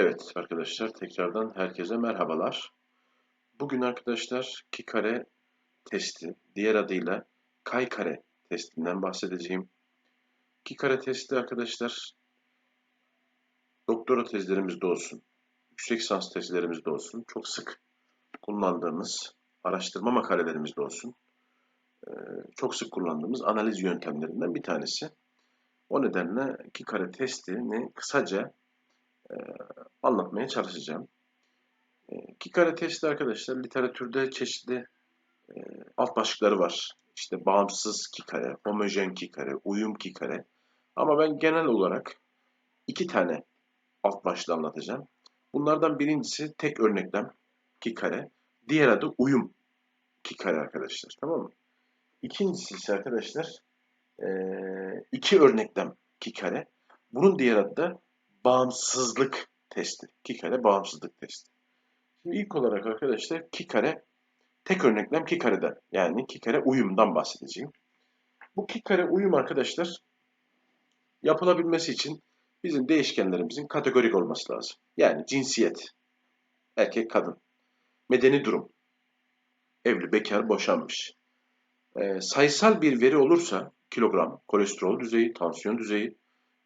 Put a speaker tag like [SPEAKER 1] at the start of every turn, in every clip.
[SPEAKER 1] Evet arkadaşlar tekrardan herkese merhabalar. Bugün arkadaşlar ki kare testi diğer adıyla kay kare testinden bahsedeceğim. Ki kare testi arkadaşlar doktora tezlerimizde olsun, yüksek lisans tezlerimizde olsun çok sık kullandığımız araştırma makalelerimizde olsun e, çok sık kullandığımız analiz yöntemlerinden bir tanesi. O nedenle ki kare testini kısaca e, anlatmaya çalışacağım. E, iki kare testi arkadaşlar literatürde çeşitli e, alt başlıkları var. İşte bağımsız ki kare, homojen ki kare, uyum ki kare. Ama ben genel olarak iki tane alt başlığı anlatacağım. Bunlardan birincisi tek örneklem ki kare. Diğer adı uyum ki kare arkadaşlar. Tamam mı? İkincisi ise arkadaşlar iki örneklem ki kare. Bunun diğer adı da bağımsızlık testi. Ki kare bağımsızlık testi. Şimdi ilk olarak arkadaşlar ki kare tek örneklem ki kareden yani ki kare uyumdan bahsedeceğim. Bu ki kare uyum arkadaşlar yapılabilmesi için bizim değişkenlerimizin kategorik olması lazım. Yani cinsiyet, erkek kadın, medeni durum, evli, bekar, boşanmış. E, sayısal bir veri olursa kilogram, kolesterol düzeyi, tansiyon düzeyi,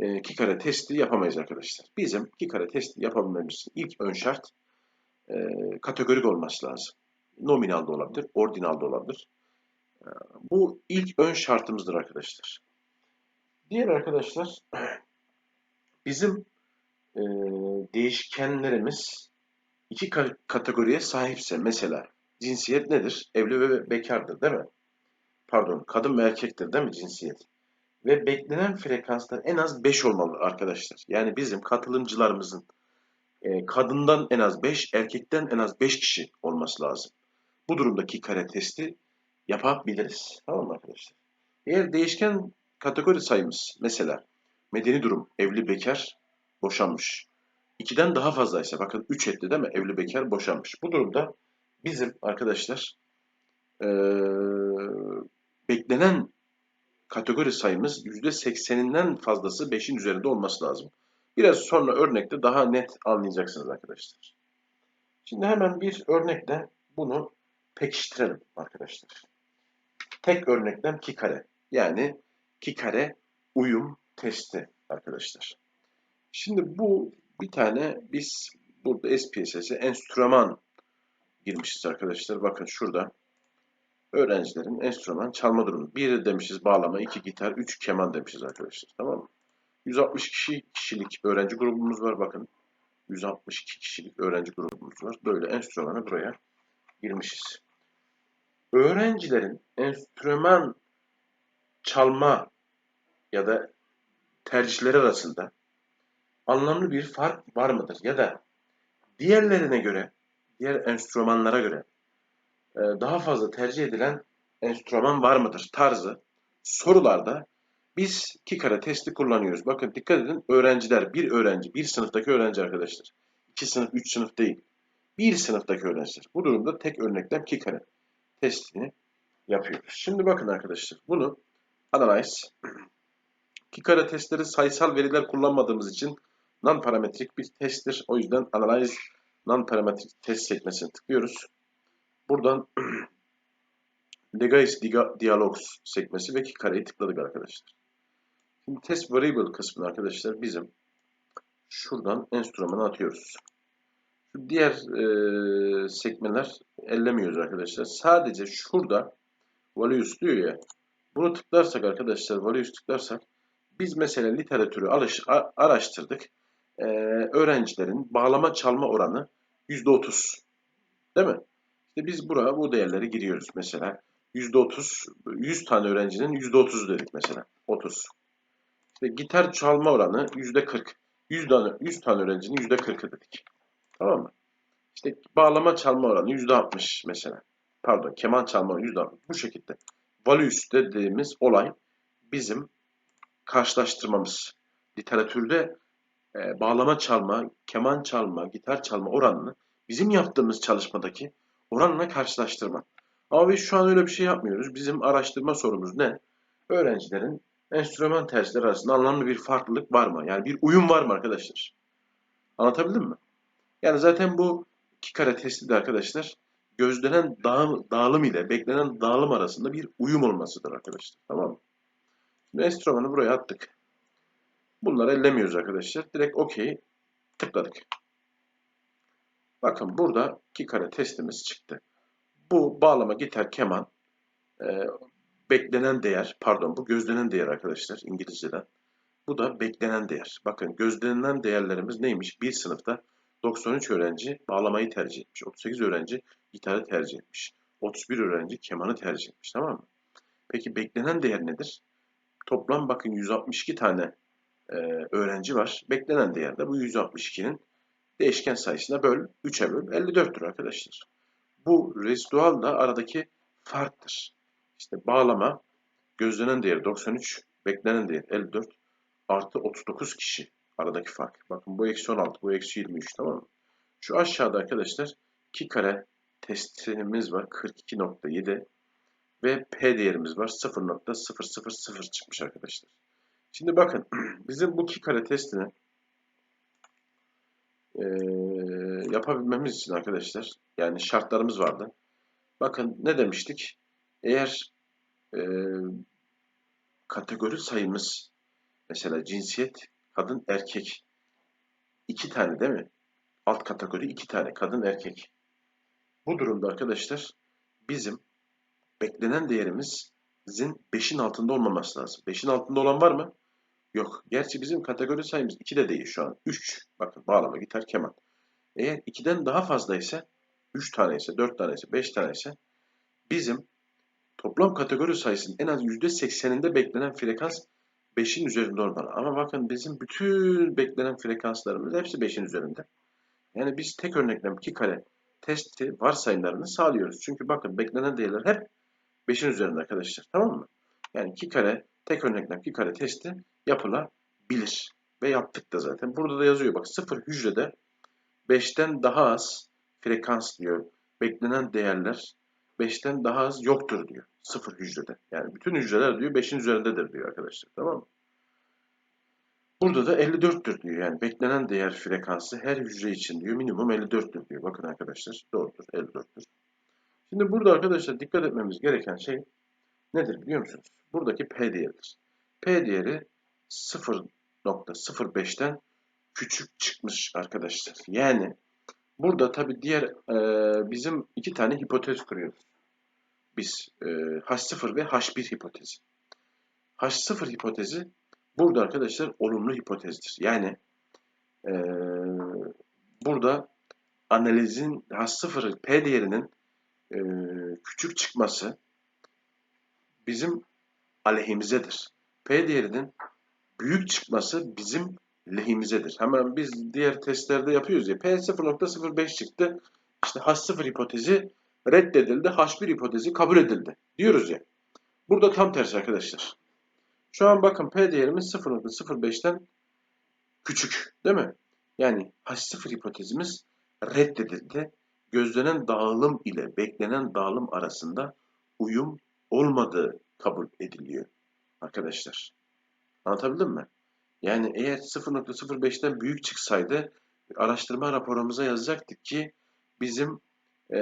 [SPEAKER 1] e, iki kare testi yapamayız arkadaşlar. Bizim iki kare testi yapabilmemiz ilk ön şart e, kategorik olması lazım. Nominal da olabilir, ordinal da olabilir. E, bu ilk ön şartımızdır arkadaşlar. Diğer arkadaşlar bizim e, değişkenlerimiz iki kategoriye sahipse mesela cinsiyet nedir? Evli ve bekardır değil mi? Pardon kadın ve erkektir değil mi cinsiyet? Ve beklenen frekanslar en az 5 olmalı arkadaşlar. Yani bizim katılımcılarımızın e, kadından en az 5, erkekten en az 5 kişi olması lazım. Bu durumdaki kare testi yapabiliriz. Tamam mı arkadaşlar? Eğer değişken kategori sayımız mesela medeni durum, evli bekar, boşanmış. 2'den daha fazlaysa bakın 3 etti değil mi? Evli bekar, boşanmış. Bu durumda bizim arkadaşlar e, beklenen kategori sayımız %80'inden fazlası 5'in üzerinde olması lazım. Biraz sonra örnekte daha net anlayacaksınız arkadaşlar. Şimdi hemen bir örnekle bunu pekiştirelim arkadaşlar. Tek örneklem ki kare. Yani ki kare uyum testi arkadaşlar. Şimdi bu bir tane biz burada SPSS'e enstrüman girmişiz arkadaşlar. Bakın şurada öğrencilerin enstrüman çalma durumu. Bir demişiz bağlama, iki gitar, üç keman demişiz arkadaşlar. Tamam mı? 160 kişi kişilik öğrenci grubumuz var bakın. 162 kişilik öğrenci grubumuz var. Böyle enstrümanı buraya girmişiz. Öğrencilerin enstrüman çalma ya da tercihleri arasında anlamlı bir fark var mıdır? Ya da diğerlerine göre, diğer enstrümanlara göre daha fazla tercih edilen enstrüman var mıdır tarzı sorularda biz Kikara testi kullanıyoruz. Bakın dikkat edin öğrenciler, bir öğrenci, bir sınıftaki öğrenci arkadaşlar. İki sınıf, üç sınıf değil. Bir sınıftaki öğrenciler. Bu durumda tek örneklem Kikara testini yapıyoruz. Şimdi bakın arkadaşlar bunu analyze Kikara testleri sayısal veriler kullanmadığımız için non-parametrik bir testtir. O yüzden analyze non-parametrik test sekmesine tıklıyoruz. Buradan Legais Dialogs sekmesi ve iki kareyi tıkladık arkadaşlar. Şimdi test variable kısmını arkadaşlar bizim şuradan enstrümanı atıyoruz. Şu diğer e, sekmeler ellemiyoruz arkadaşlar. Sadece şurada values diyor ya. Bunu tıklarsak arkadaşlar values tıklarsak biz mesela literatürü araştırdık. Ee, öğrencilerin bağlama çalma oranı %30. Değil mi? İşte biz buraya bu değerleri giriyoruz. Mesela %30, 100 tane öğrencinin %30'u dedik mesela. 30. İşte gitar çalma oranı %40. 100 tane, 100 tane öğrencinin %40'ı dedik. Tamam mı? İşte bağlama çalma oranı %60 mesela. Pardon, keman çalma oranı %60. Bu şekilde. Values dediğimiz olay bizim karşılaştırmamız. Literatürde e, bağlama çalma, keman çalma, gitar çalma oranını bizim yaptığımız çalışmadaki oranla karşılaştırma. Ama biz şu an öyle bir şey yapmıyoruz. Bizim araştırma sorumuz ne? Öğrencilerin enstrüman tercihleri arasında anlamlı bir farklılık var mı? Yani bir uyum var mı arkadaşlar? Anlatabildim mi? Yani zaten bu iki kare testi de arkadaşlar gözlenen dağım, dağılım ile beklenen dağılım arasında bir uyum olmasıdır arkadaşlar. Tamam mı? Şimdi enstrümanı buraya attık. Bunları ellemiyoruz arkadaşlar. Direkt OK tıkladık. Bakın burada iki kare testimiz çıktı. Bu bağlama, gitar, keman e, beklenen değer, pardon bu gözlenen değer arkadaşlar İngilizceden. Bu da beklenen değer. Bakın gözlenen değerlerimiz neymiş? Bir sınıfta 93 öğrenci bağlamayı tercih etmiş. 38 öğrenci gitarı tercih etmiş. 31 öğrenci kemanı tercih etmiş. Tamam mı? Peki beklenen değer nedir? Toplam bakın 162 tane e, öğrenci var. Beklenen değer de bu 162'nin değişken sayısına böl, 3'e böl, 54'tür arkadaşlar. Bu rezidual da aradaki farktır. İşte bağlama gözlenen değeri 93, beklenen değer 54 artı 39 kişi aradaki fark. Bakın bu eksi 16, bu eksi 23 tamam mı? Şu aşağıda arkadaşlar 2 kare testimiz var 42.7 ve P değerimiz var 0.000 çıkmış arkadaşlar. Şimdi bakın bizim bu 2 kare testini e, yapabilmemiz için arkadaşlar yani şartlarımız vardı. Bakın ne demiştik? Eğer e, kategori sayımız mesela cinsiyet kadın erkek iki tane değil mi? Alt kategori iki tane kadın erkek. Bu durumda arkadaşlar bizim beklenen değerimizin 5'in altında olmaması lazım. 5'in altında olan var mı? Yok. Gerçi bizim kategori sayımız 2 de değil şu an. 3. Bakın bağlama, gitar, keman. Eğer 2'den daha fazla ise 3 tane ise, 4 tane ise, 5 tane ise bizim toplam kategori sayısının en az %80'inde beklenen frekans 5'in üzerinde olmalı. Ama bakın bizim bütün beklenen frekanslarımız hepsi 5'in üzerinde. Yani biz tek örneklem 2 kare testi varsayımlarını sağlıyoruz. Çünkü bakın beklenen değerler hep 5'in üzerinde arkadaşlar. Tamam mı? Yani 2 kare tek örneklem 2 kare testi yapılabilir. Ve yaptık da zaten. Burada da yazıyor bak 0 hücrede 5'ten daha az frekans diyor. Beklenen değerler 5'ten daha az yoktur diyor. 0 hücrede. Yani bütün hücreler diyor 5'in üzerindedir diyor arkadaşlar. Tamam mı? Burada da 54'tür diyor. Yani beklenen değer frekansı her hücre için diyor minimum 54'tür diyor. Bakın arkadaşlar doğrudur 54'tür. Şimdi burada arkadaşlar dikkat etmemiz gereken şey nedir biliyor musunuz? Buradaki P değeridir. P değeri 0.05'ten küçük çıkmış arkadaşlar. Yani burada tabi diğer e, bizim iki tane hipotez kuruyoruz. Biz e, H0 ve H1 hipotezi. H0 hipotezi burada arkadaşlar olumlu hipotezdir. Yani e, burada analizin H0 P değerinin e, küçük çıkması bizim aleyhimizedir. P değerinin büyük çıkması bizim lehimizedir. Hemen biz diğer testlerde yapıyoruz ya. P 0.05 çıktı. İşte H0 hipotezi reddedildi. H1 hipotezi kabul edildi. Diyoruz ya. Burada tam tersi arkadaşlar. Şu an bakın P değerimiz 0.05'ten küçük. Değil mi? Yani H0 hipotezimiz reddedildi. Gözlenen dağılım ile beklenen dağılım arasında uyum olmadığı kabul ediliyor arkadaşlar. Anlatabildim mi? Yani eğer 0.05'ten büyük çıksaydı araştırma raporumuza yazacaktık ki bizim e,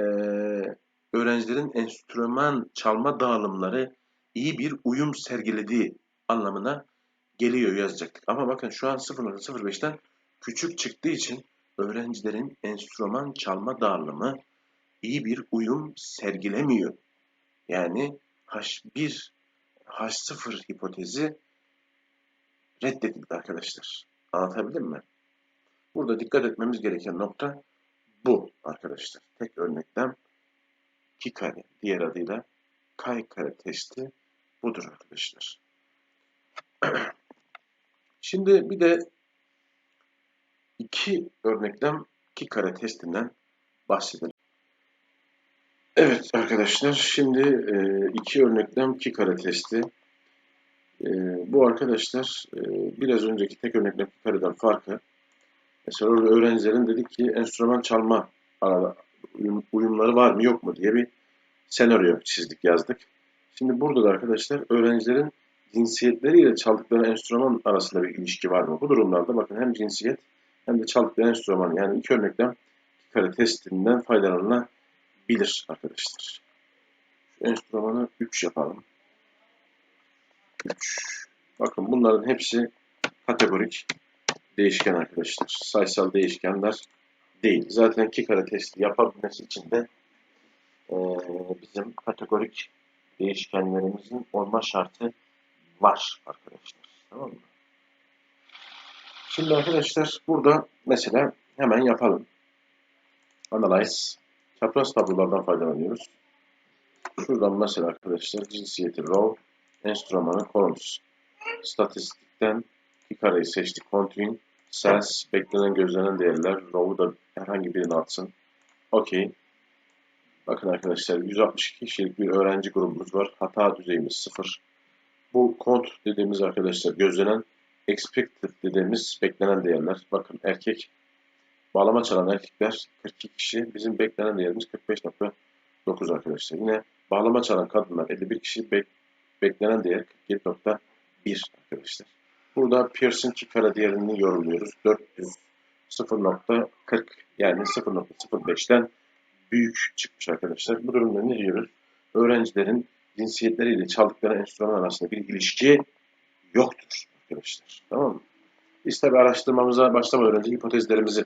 [SPEAKER 1] öğrencilerin enstrüman çalma dağılımları iyi bir uyum sergilediği anlamına geliyor yazacaktık. Ama bakın şu an 0.05'ten küçük çıktığı için öğrencilerin enstrüman çalma dağılımı iyi bir uyum sergilemiyor. Yani H1, H0 hipotezi reddedildi arkadaşlar. Anlatabildim mi? Burada dikkat etmemiz gereken nokta bu arkadaşlar. Tek örneklem 2 kare diğer adıyla kay kare testi budur arkadaşlar. Şimdi bir de iki örneklem iki kare testinden bahsedelim. Evet arkadaşlar şimdi e, iki örneklem iki kare testi. E, bu arkadaşlar e, biraz önceki tek örneklem iki kareden farkı. Mesela orada öğrencilerin dedik ki enstrüman çalma arada uyumları var mı yok mu diye bir senaryo çizdik yazdık. Şimdi burada da arkadaşlar öğrencilerin cinsiyetleriyle çaldıkları enstrüman arasında bir ilişki var mı? Bu durumlarda bakın hem cinsiyet hem de çalgılı enstrümanı yani iki örneklem iki kare testinden faydalanılabilir arkadaşlar. Şu enstrümanı 3 yapalım. 3. Bakın bunların hepsi kategorik değişken arkadaşlar. Sayısal değişkenler değil. Zaten iki kare testi yapabilmesi için de e, bizim kategorik değişkenlerimizin olma şartı var arkadaşlar. Tamam mı? Şimdi arkadaşlar burada mesela hemen yapalım. Analyze. Çapraz tablolardan faydalanıyoruz. Şuradan mesela arkadaşlar cinsiyeti row, enstrümanı columns. Statistikten iki kareyi seçtik. Continue, cells, beklenen gözlenen değerler. Row'u da herhangi birini atsın. Okey. Bakın arkadaşlar 162 kişilik bir öğrenci grubumuz var. Hata düzeyimiz 0. Bu kont dediğimiz arkadaşlar gözlenen expected dediğimiz beklenen değerler. Bakın erkek bağlama çalan erkekler 42 kişi. Bizim beklenen değerimiz 45.9 arkadaşlar. Yine bağlama çalan kadınlar 51 kişi. Bek beklenen değer 47.1 arkadaşlar. Burada Pearson iki kare değerini yorumluyoruz. 400 0.40 yani 0.05'ten büyük çıkmış arkadaşlar. Bu durumda ne diyoruz? Öğrencilerin cinsiyetleriyle çaldıkları enstrüman arasında bir ilişki yoktur arkadaşlar. Tamam mı? Biz tabi araştırmamıza başlamadan önce hipotezlerimizi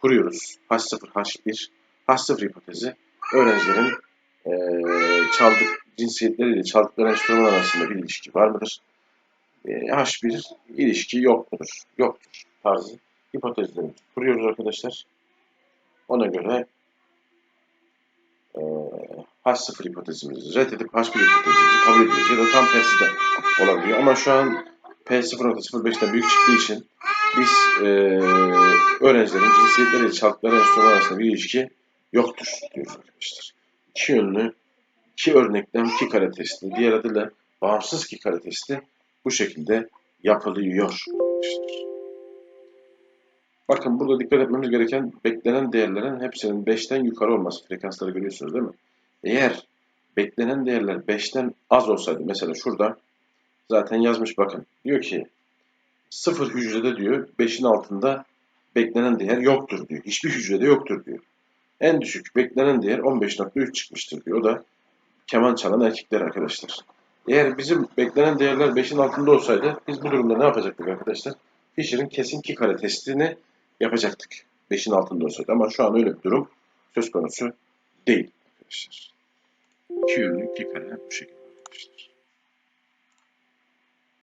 [SPEAKER 1] kuruyoruz. H0, H1, H0 hipotezi öğrencilerin e, çaldık cinsiyetleriyle çaldıkları enstrüman arasında bir ilişki var mıdır? E, H1 ilişki yok mudur? Yoktur tarzı hipotezlerimizi kuruyoruz arkadaşlar. Ona göre e, H0 hipotezimizi reddedip H1 hipotezimizi kabul ediyoruz. Ya da tam tersi de olabiliyor. Ama şu an P0.05'ten büyük çıktığı için biz e, öğrencilerin cinsiyetleriyle çaldıkları enstrüman arasında bir ilişki yoktur diyoruz arkadaşlar. İki yönlü, iki örneklem, iki kare testi, diğer adıyla bağımsız iki kare testi bu şekilde yapılıyor. Bakın burada dikkat etmemiz gereken beklenen değerlerin hepsinin 5'ten yukarı olması. Frekansları görüyorsunuz değil mi? Eğer beklenen değerler 5'ten az olsaydı mesela şurada zaten yazmış bakın. Diyor ki sıfır hücrede diyor 5'in altında beklenen değer yoktur diyor. Hiçbir hücrede yoktur diyor. En düşük beklenen değer 15.3 çıkmıştır diyor. O da keman çalan erkekler arkadaşlar. Eğer bizim beklenen değerler 5'in altında olsaydı biz bu durumda ne yapacaktık arkadaşlar? Fisher'in kesin iki kare testini yapacaktık. 5'in altında olsaydı ama şu an öyle bir durum söz konusu değil arkadaşlar. İki yönlü iki kare bu şekilde arkadaşlar.